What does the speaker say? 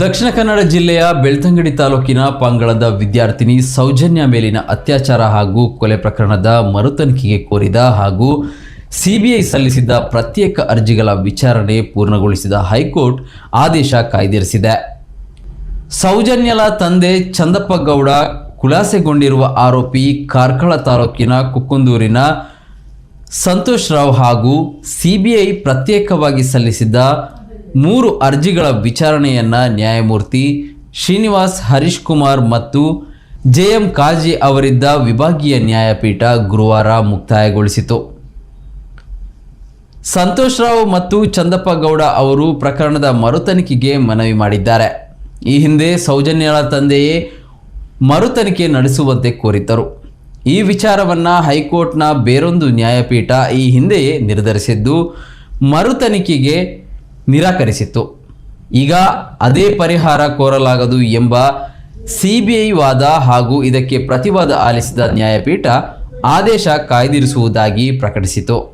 ದಕ್ಷಿಣ ಕನ್ನಡ ಜಿಲ್ಲೆಯ ಬೆಳ್ತಂಗಡಿ ತಾಲೂಕಿನ ಪಂಗಳದ ವಿದ್ಯಾರ್ಥಿನಿ ಸೌಜನ್ಯ ಮೇಲಿನ ಅತ್ಯಾಚಾರ ಹಾಗೂ ಕೊಲೆ ಪ್ರಕರಣದ ಮರುತನಿಖೆಗೆ ಕೋರಿದ ಹಾಗೂ ಸಿಬಿಐ ಸಲ್ಲಿಸಿದ್ದ ಪ್ರತ್ಯೇಕ ಅರ್ಜಿಗಳ ವಿಚಾರಣೆ ಪೂರ್ಣಗೊಳಿಸಿದ ಹೈಕೋರ್ಟ್ ಆದೇಶ ಕಾಯ್ದಿರಿಸಿದೆ. ಸೌಜನ್ಯಲ ತಂದೆ ಚಂದಪ್ಪ ಗೌಡ ಖುಲಾಸೆಗೊಂಡಿರುವ ಆರೋಪಿ ಕಾರ್ಕಳ ತಾಲೂಕಿನ ಕುಕ್ಕುಂದೂರಿನ ಸಂತೋಷ್ ರಾವ್ ಹಾಗೂ ಸಿಬಿಐ ಪ್ರತ್ಯೇಕವಾಗಿ ಸಲ್ಲಿಸಿದ್ದ ಮೂರು ಅರ್ಜಿಗಳ ವಿಚಾರಣೆಯನ್ನ ನ್ಯಾಯಮೂರ್ತಿ ಶ್ರೀನಿವಾಸ್ ಹರೀಶ್ ಕುಮಾರ್ ಮತ್ತು ಜೆ ಎಂ ಕಾಜಿ ಅವರಿದ್ದ ವಿಭಾಗೀಯ ನ್ಯಾಯಪೀಠ ಗುರುವಾರ ಮುಕ್ತಾಯಗೊಳಿಸಿತು. ಸಂತೋಷ್ ರಾವ್ ಮತ್ತು ಚಂದಪ್ಪ ಗೌಡ ಅವರು ಪ್ರಕರಣದ ಮರುತನಿಖೆಗೆ ಮನವಿ ಮಾಡಿದ್ದಾರೆ. ಈ ಹಿಂದೆ ಸೌಜನ್ಯಳ ತಂದೆಯೇ ಮರುತನಿಖೆ ನಡೆಸುವಂತೆ ಕೋರಿದ್ದರು. ಈ ವಿಚಾರವನ್ನು ಹೈಕೋರ್ಟ್ನ ಬೇರೊಂದು ನ್ಯಾಯಪೀಠ ಈ ಹಿಂದೆಯೇ ನಿರ್ಧರಿಸಿದ್ದು, ಮರುತನಿಖೆಗೆ ನಿರಾಕರಿಸಿತ್ತು. ಈಗ ಅದೇ ಪರಿಹಾರ ಕೋರಲಾಗದು ಎಂಬ ಸಿಬಿಐ ವಾದ ಹಾಗೂ ಇದಕ್ಕೆ ಪ್ರತಿವಾದ ಆಲಿಸಿದ ನ್ಯಾಯಪೀಠ ಆದೇಶ ಕಾಯ್ದಿರಿಸುವುದಾಗಿ ಪ್ರಕಟಿಸಿತು.